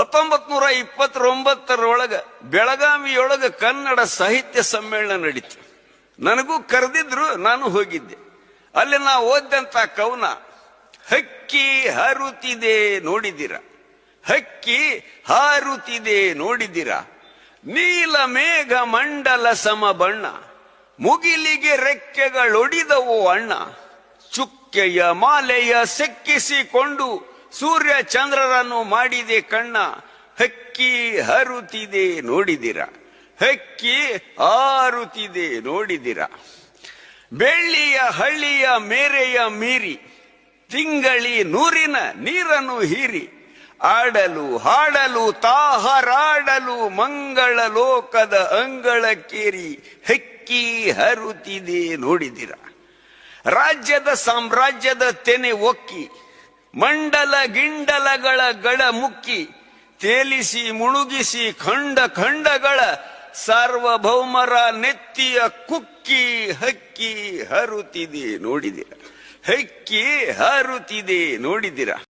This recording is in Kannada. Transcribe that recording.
ಹತ್ತೊಂಬತ್ ನೂರ ಇಪ್ಪತ್ತೊಂಬತ್ತರೊಳಗ ಬೆಳಗಾವಿಯೊಳಗ ಕನ್ನಡ ಸಾಹಿತ್ಯ ಸಮ್ಮೇಳನ ನಡೀತು. ನನಗೂ ಕರೆದಿದ್ರು, ನಾನು ಹೋಗಿದ್ದೆ. ಅಲ್ಲಿ ನಾ ಓದಿದಂತ ಕವನ ಹಕ್ಕಿ ಹಾರುತ್ತಿದೆ ನೋಡಿದಿರ, ಹಕ್ಕಿ ಹಾರುತ್ತಿದೆ ನೋಡಿದಿರ, ನೀಲ ಮೇಘ ಮಂಡಲ ಸಮ ಬಣ್ಣ ಮುಗಿಲಿಗೆ ರೆಕ್ಕೆಗಳೊಡಿದವು ಅಣ್ಣ, ಚುಕ್ಕೆಯ ಮಾಲೆಯ ಸೆಕ್ಕಿಸಿಕೊಂಡು ಸೂರ್ಯ ಚಂದ್ರರನ್ನು ಮಾಡಿದೆ ಕಣ್ಣ, ಹಕ್ಕಿ ಹರುತಿದೆ ನೋಡಿದಿರ. ಹಕ್ಕಿ ಹಾರುತ್ತಿದೆ ನೋಡಿದಿರ. ಬೆಳ್ಳಿಯ ಹಳ್ಳಿಯ ಮೇರೆಯ ಮೀರಿ, ತಿಂಗಳಿ ನೂರಿನ ನೀರನ್ನು ಹೀರಿ. ಆಡಲು ಹಾಡಲು ತಾಹರಾಡಲು ಮಂಗಳ ಲೋಕದ ಅಂಗಳಕ್ಕೇರಿ ಹಕ್ಕಿ ಹರುತಿದೆ ನೋಡಿದಿರ. ರಾಜ್ಯದ ಸಾಮ್ರಾಜ್ಯದ ತೆನೆ ಒಕ್ಕಿ ಮಂಡಲ ಗಿಂಡಲಗಳ ಗಡ ಮುಕ್ಕಿ ತೇಲಿಸಿ ಮುಳುಗಿಸಿ ಖಂಡ ಖಂಡಗಳ ಸಾರ್ವಭೌಮರ ನೆತ್ತಿಯ ಕುಕ್ಕಿ ಹಕ್ಕಿ ಹರುತಿದೆ ನೋಡಿದಿರ. ಹಕ್ಕಿ ಹರುತಿದೆ ನೋಡಿದಿರ.